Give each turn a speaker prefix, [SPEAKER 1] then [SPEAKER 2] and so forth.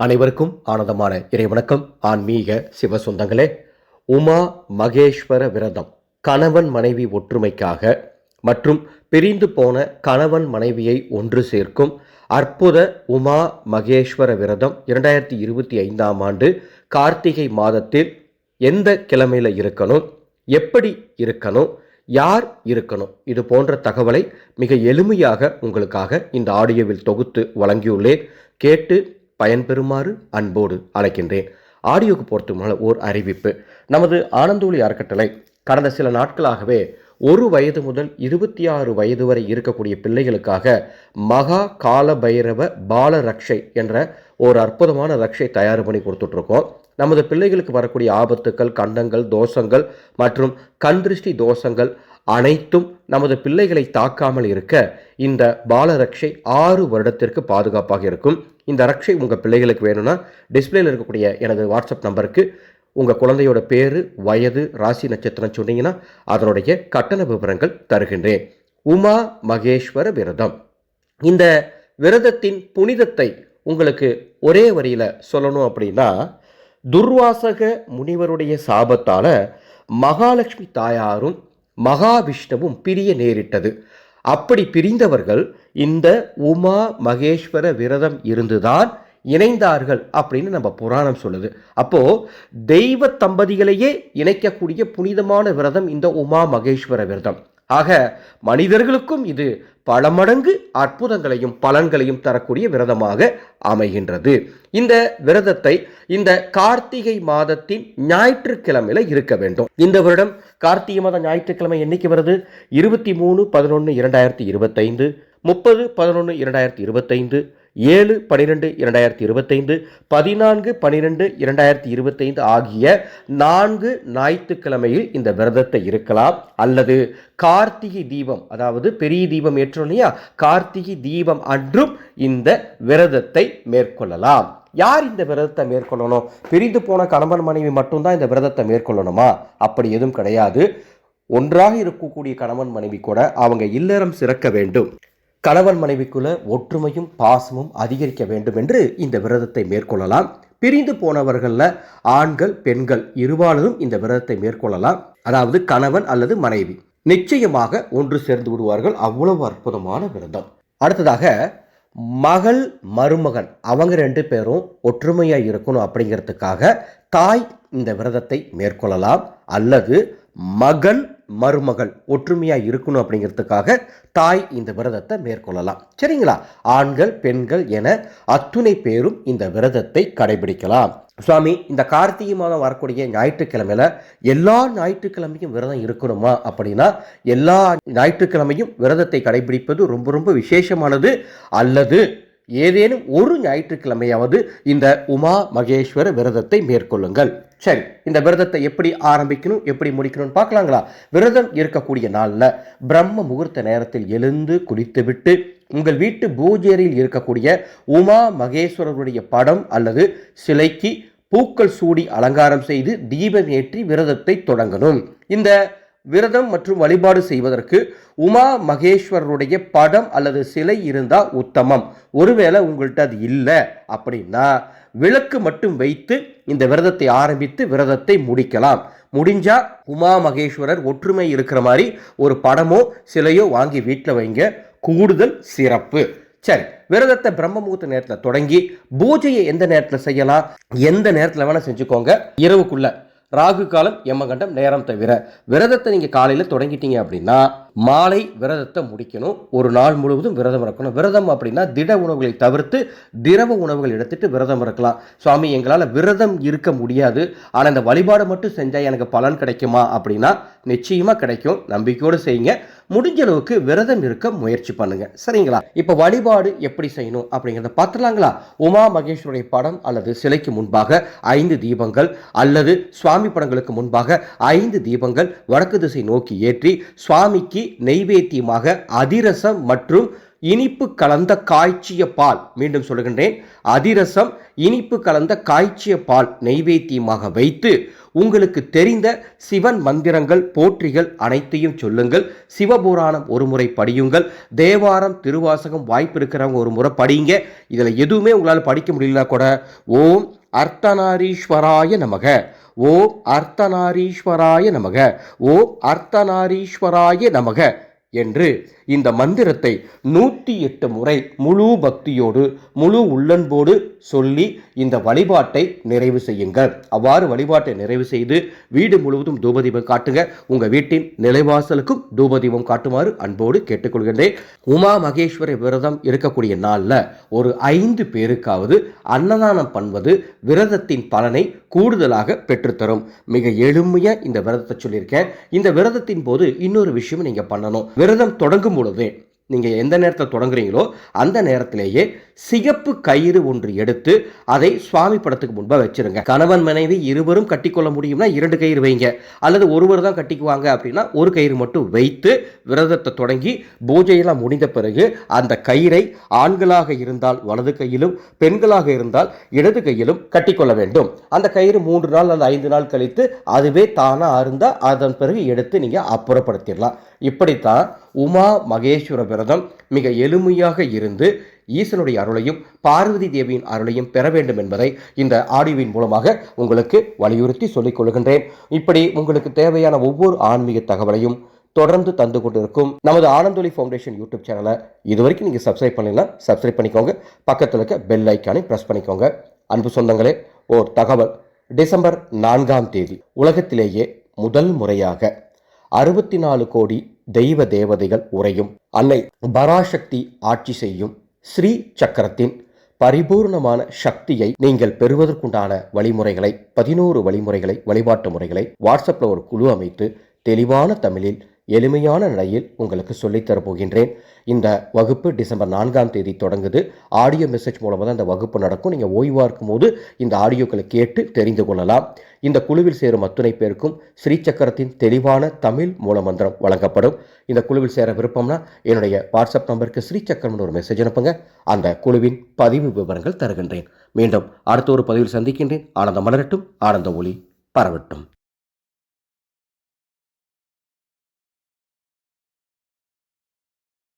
[SPEAKER 1] அனைவருக்கும் ஆனந்தமான இறைவணக்கம். ஆன்மீக சிவ சொந்தங்களே உமா மகேஸ்வர விரதம் கணவன் மனைவி ஒற்றுமைக்காக மற்றும் பிரிந்து போன கணவன் மனைவியை ஒன்று சேர்க்கும் அற்புத உமா மகேஸ்வர விரதம் இரண்டாயிரத்தி இருபத்தி ஐந்தாம் ஆண்டு கார்த்திகை மாதத்தில் எந்த கிழமையில் இருக்கணும் எப்படி இருக்கணும் யார் இருக்கணும் இது போன்ற தகவலை மிக எளிமையாக உங்களுக்காக இந்த ஆடியோவில் தொகுத்து வழங்கியுள்ளேன். கேட்டு பயன்பெறுமாறு அன்போடு அழைக்கின்றேன். ஆடியோக்கு பொறுத்துமான முன்னால் ஓர் அறிவிப்பு. நமது ஆனந்தோலி அறக்கட்டளை கடந்த சில நாட்களாகவே ஒரு வயது முதல் இருபத்தி ஆறு வயது வரை இருக்கக்கூடிய பிள்ளைகளுக்காக மகா கால பைரவ பால ரக்ஷை என்ற ஒரு அற்புதமான ரக்ஷை தயார் பண்ணி கொடுத்துட்ருக்கோம். நமது பிள்ளைகளுக்கு வரக்கூடிய ஆபத்துக்கள் கண்டங்கள் தோஷங்கள் மற்றும் கண்திருஷ்டி தோஷங்கள் அனைத்தும் நமது பிள்ளைகளை தாக்காமல் இருக்க இந்த பால ரக்ஷை ஆறு வருடத்திற்கு பாதுகாப்பாக இருக்கும். இந்த ரக்ஷை உங்கள் பிள்ளைகளுக்கு வேணும்னா டிஸ்பிளேல இருக்கக்கூடிய எனது வாட்ஸ்அப் நம்பருக்கு உங்கள் குழந்தையோட பேர் வயது ராசி நட்சத்திரம் சொன்னீங்கன்னா அதனுடைய கட்டண விவரங்கள் தருகின்றேன். உமா மகேஸ்வர விரதம். இந்த விரதத்தின் புனிதத்தை உங்களுக்கு ஒரே வரியில் சொல்லணும் அப்படின்னா துர்வாசக முனிவருடைய சாபத்தால் மகாலட்சுமி தாயாரும் மகாவிஷ்ணுவும் பிரிய நேரிட்டது. அப்படி பிரிந்தவர்கள் இந்த உமா மகேஸ்வர விரதம் இருந்துதான் இணைந்தார்கள் அப்படின்னு நம்ம புராணம் சொல்லுது. அப்போ தெய்வ தம்பதிகளையே இணைக்கக்கூடிய புனிதமான விரதம் இந்த உமா மகேஸ்வர விரதம். ஆக மனிதர்களுக்கும் இது பல மடங்கு அற்புதங்களையும் பலன்களையும் தரக்கூடிய விரதமாக அமைகின்றது. இந்த விரதத்தை இந்த கார்த்திகை மாதத்தின் ஞாயிற்றுக்கிழமையில இருக்க வேண்டும். இந்த வருடம் கார்த்திகை மாதம் ஞாயிற்றுக்கிழமை என்னைக்கு வருது? இருபத்தி மூணு பதினொன்று இரண்டாயிரத்தி இருபத்தைந்து முப்பது பதினொன்று இரண்டாயிரத்தி இருபத்தைந்து ஏழு பனிரெண்டு இரண்டாயிரத்தி இருபத்தைந்து பதினான்கு பனிரெண்டு இரண்டாயிரத்தி இருபத்தைந்து ஆகிய நான்கு ஞாயிற்றுக்கிழமையில் இந்த விரதத்தை இருக்கலாம். அல்லது கார்த்திகை தீபம் அதாவது பெரிய தீபம் ஏற்றோம் இல்லையா? கார்த்திகை தீபம் அன்றும் இந்த விரதத்தை மேற்கொள்ளலாம். யார் இந்த விரதத்தை மேற்கொள்ளணும்? பிரிந்து போன கணவன் மனைவி மட்டும்தான் இந்த விரதத்தை மேற்கொள்ளணுமா? அப்படி எதுவும் கிடையாது. ஒன்றாக இருக்கக்கூடிய கணவன் மனைவி கூட அவங்க இல்லறம் சிறக்க வேண்டும். கணவன் மனைவிக்குள்ள ஒற்றுமையும் பாசமும் அதிகரிக்க வேண்டும் என்று இந்த விரதத்தை மேற்கொள்ளலாம். பிரிந்து போனவர்களில் ஆண்கள் பெண்கள் இருபாலரும் இந்த விரதத்தை மேற்கொள்ளலாம். அதாவது கணவன் அல்லது மனைவி. நிச்சயமாக ஒன்று சேர்ந்து விடுவார்கள். அவ்வளவு அற்புதமான விரதம். அடுத்ததாக மகள் மருமகன் அவங்க ரெண்டு பேரும் ஒற்றுமையாக இருக்கணும் அப்படிங்கிறதுக்காக தாய் இந்த விரதத்தை மேற்கொள்ளலாம். அல்லது மகன் மருமகள் ஒற்றுமையாக இருக்கணும் அப்படிங்கிறதுக்காக தாய் இந்த விரதத்தை மேற்கொள்ளலாம். சரிங்களா? ஆண்கள் பெண்கள் என அத்துணை பேரும் இந்த விரதத்தை கடைபிடிக்கலாம். சுவாமி இந்த கார்த்திகை மாதம் வரக்கூடிய ஞாயிற்றுக்கிழமையில எல்லா ஞாயிற்றுக்கிழமையும் விரதம் இருக்கணுமா அப்படின்னா எல்லா ஞாயிற்றுக்கிழமையும் விரதத்தை கடைபிடிப்பது ரொம்ப ரொம்ப விசேஷமானது. அல்லது ஏதேனும் ஒரு ஞாயிற்றுக்கிழமையாவது இந்த உமா மகேஸ்வர விரதத்தை மேற்கொள்ளுங்கள். சரி இந்த விரதத்தை எப்படி ஆரம்பிக்கணும் எப்படி முடிக்கணும்னு பார்க்கலாங்களா? விரதம் இருக்கக்கூடிய நாளில் பிரம்ம முகூர்த்த நேரத்தில் எழுந்து குளித்துவிட்டு உங்கள் வீட்டு பூஜேரியில் இருக்கக்கூடிய உமா மகேஸ்வரருடைய படம் அல்லது சிலைக்கு பூக்கள் சூடி அலங்காரம் செய்து தீபம் ஏற்றி விரதத்தை தொடங்கணும். இந்த விரதம் மற்றும் வழிபாடு செய்வதற்கு உமா மகேஸ்வரருடைய படம் அல்லது சிலை இருந்தால் உத்தமம். ஒருவேளை உங்கள்கிட்ட அது இல்லை அப்படின்னா விளக்கு மட்டும் வைத்து இந்த விரதத்தை ஆரம்பித்து விரதத்தை முடிக்கலாம். முடிஞ்சா உமா மகேஸ்வரர் ஒற்றுமை இருக்கிற மாதிரி ஒரு படமோ சிலையோ வாங்கி வீட்டில் வைங்க. கூடுதல் சிறப்பு. சரி விரதத்தை பிரம்ம முகூர்த்த நேரத்தில் தொடங்கி பூஜையை எந்த நேரத்தில் செய்யலாம்? எந்த நேரத்தில் வேணால் செஞ்சுக்கோங்க. இரவுக்குள்ள ராகு காலம் யமகண்டம் நேரம் தவிர விரதத்தை நீங்கள் காலையில் தொடங்கிட்டீங்க அப்படின்னா மாலை விரதத்தை முடிக்கணும். ஒரு நாள் முழுவதும் விரதம் இருக்கணும். விரதம் அப்படின்னா திட உணவுகளை தவிர்த்து திரவ உணவுகள் எடுத்துட்டு விரதம் இருக்கலாம். சுவாமி எங்களால் விரதம் இருக்க முடியாது. ஆனால் இந்த வழிபாடு மட்டும் செஞ்சால் எனக்கு பலன் கிடைக்குமா அப்படின்னா நிச்சயமாக கிடைக்கும். நம்பிக்கையோடு செய்யுங்க. முடிஞ்ச அளவுக்கு விரதம் இருக்க முயற்சி பண்ணுங்க. சரிங்களா? இப்போ வழிபாடு எப்படி செய்யணும் அப்படிங்கிறத பார்த்துலாங்களா உமா மகேஸ்வருடைய படம் அல்லது சிலைக்கு முன்பாக ஐந்து தீபங்கள் அல்லது சுவாமி படங்களுக்கு முன்பாக ஐந்து தீபங்கள் வடக்கு திசை நோக்கி ஏற்றி சுவாமிக்கு நெய்வேத்தியமாக அதிரசம் மற்றும் இனிப்பு கலந்த காய்ச்சிய பால் மீண்டும் சொல்லுகின்றேன். அதிரசம் இனிப்பு கலந்த காய்ச்சிய பால் நெய்வேத்தியமாக வைத்து உங்களுக்கு தெரிந்த சிவன் மந்திரங்கள் போற்றிகள் அனைத்தையும் சொல்லுங்கள். சிவபுராணம் ஒரு முறை படியுங்கள். தேவாரம் திருவாசகம் வாய்ப்பு இருக்கிறவங்க ஒரு முறை படியுங்க. இதில் எதுவுமே உங்களால் படிக்க முடியலனா கூட ஓம் அர்த்தநாரீஸ்வராய நமக. ஓம் அர்த்தநாரீஸ்வராய நமக. ஓம் அர்த்தநாரீஸ்வராய நமக. என்று இந்த மந்திரத்தை நூற்றி எட்டு முறை முழு பக்தியோடு முழு உள்ளன்போடு சொல்லி இந்த வழிபாட்டை நிறைவு செய்யுங்கள். அவ்வாறு வழிபாட்டை நிறைவு செய்து வீடு முழுவதும் தூபதீபம் காட்டுங்க. உங்கள் வீட்டின் நிலைவாசலுக்கும் தூபதீபம் காட்டுமாறு அன்போடு கேட்டுக்கொள்கின்றேன். உமா மகேஸ்வரி விரதம் இருக்கக்கூடிய நாளில் ஒரு ஐந்து பேருக்காவது அன்னதானம் பண்ணுவது விரதத்தின் பலனை கூடுதலாக பெற்றுத்தரும். மிக எளிமையாக இந்த விரதத்தை சொல்லியிருக்கேன். இந்த விரதத்தின் போது இன்னொரு விஷயம் நீங்கள் பண்ணணும். விரதம் தொடங்கும் பொழுது நீங்கள் எந்த நேரத்தில் தொடங்குறீங்களோ அந்த நேரத்திலேயே சிகப்பு கயிறு ஒன்று எடுத்து அதை சுவாமி படத்துக்கு முன்பாக வச்சிருங்க. கணவன் மனைவி இருவரும் கட்டிக்கொள்ள முடியும்னா இரண்டு கயிறு வைங்க. அல்லது ஒருவர் தான் கட்டிக்குவாங்க அப்படின்னா ஒரு கயிறு மட்டும் வைத்து விரதத்தை தொடங்கி பூஜையெல்லாம் முடிந்த பிறகு அந்த கயிறை ஆண்களாக இருந்தால் வலது கையிலும் பெண்களாக இருந்தால் இடது கையிலும் கட்டிக்கொள்ள வேண்டும். அந்த கயிறு மூன்று நாள் அல்லது ஐந்து நாள் கழித்து அதுவே தானாக அருந்தால் அதன் பிறகு எடுத்து நீங்கள் அப்புறப்படுத்திடலாம். இப்படித்தான் உமா மகேஸ்வர விரதம் மிக எளிமையாக இருந்து ஈசனுடைய அருளையும் பார்வதி தேவியின் அருளையும் பெற வேண்டும் என்பதை இந்த ஆடியோவின் மூலமாக உங்களுக்கு வலியுறுத்தி சொல்லிக் கொள்கின்றேன். இப்படி உங்களுக்கு தேவையான ஒவ்வொரு ஆன்மீக தகவலையும் தொடர்ந்து தந்து கொண்டிருக்கும் நமது ஆனந்தொலி ஃபவுண்டேஷன் யூடியூப் சேனலை இது வரைக்கும் நீங்கள் சப்ஸ்கிரைப் பண்ணலாம் சப்ஸ்கிரைப் பண்ணிக்கோங்க. பக்கத்தில் இருக்க பெல் ஐக்கானை ப்ரெஸ் பண்ணிக்கோங்க. அன்பு சொந்தங்களே ஓர் தகவல். டிசம்பர் நான்காம் தேதி உலகத்திலேயே முதல் முறையாக அறுபத்தி நாலு கோடி தெய்வ தேவதைகள் உரையும் அன்னை பராசக்தி ஆட்சி செய்யும் ஸ்ரீ சக்கரத்தின் பரிபூர்ணமான சக்தியை நீங்கள் பெறுவதற்குண்டான வழிமுறைகளை பதினோரு வழிமுறைகளை வழிபாட்டு முறைகளை வாட்ஸ்அப்பில் ஒரு குழு அமைத்து தெளிவான தமிழில் எளிமையான நிலையில் உங்களுக்கு சொல்லித்தரப் போகின்றேன் இந்த வகுப்பு டிசம்பர் நான்காம் தேதி தொடங்குது. ஆடியோ மெசேஜ் மூலமாக தான் இந்த வகுப்பு நடக்கும். நீங்கள் ஓய்வாக இருக்கும்போது இந்த ஆடியோக்களை கேட்டு தெரிந்து கொள்ளலாம். இந்த குழுவில் சேரும் அத்துணை பேருக்கும் ஸ்ரீ சக்கரத்தின் தெளிவான தமிழ் மூலமந்திரம் வழங்கப்படும். இந்த குழுவில் சேர விருப்பம்னா என்னுடைய வாட்ஸ்அப் நம்பருக்கு ஸ்ரீ சக்கரம்னு ஒரு மெசேஜ் அனுப்புங்க. அந்த குழுவின் பதிவு விவரங்கள் தருகின்றேன். மீண்டும் அடுத்த ஒரு பதிவில் சந்திக்கின்றேன். ஆனந்தம் மலரட்டும். ஆனந்த ஒளி பரவட்டும்.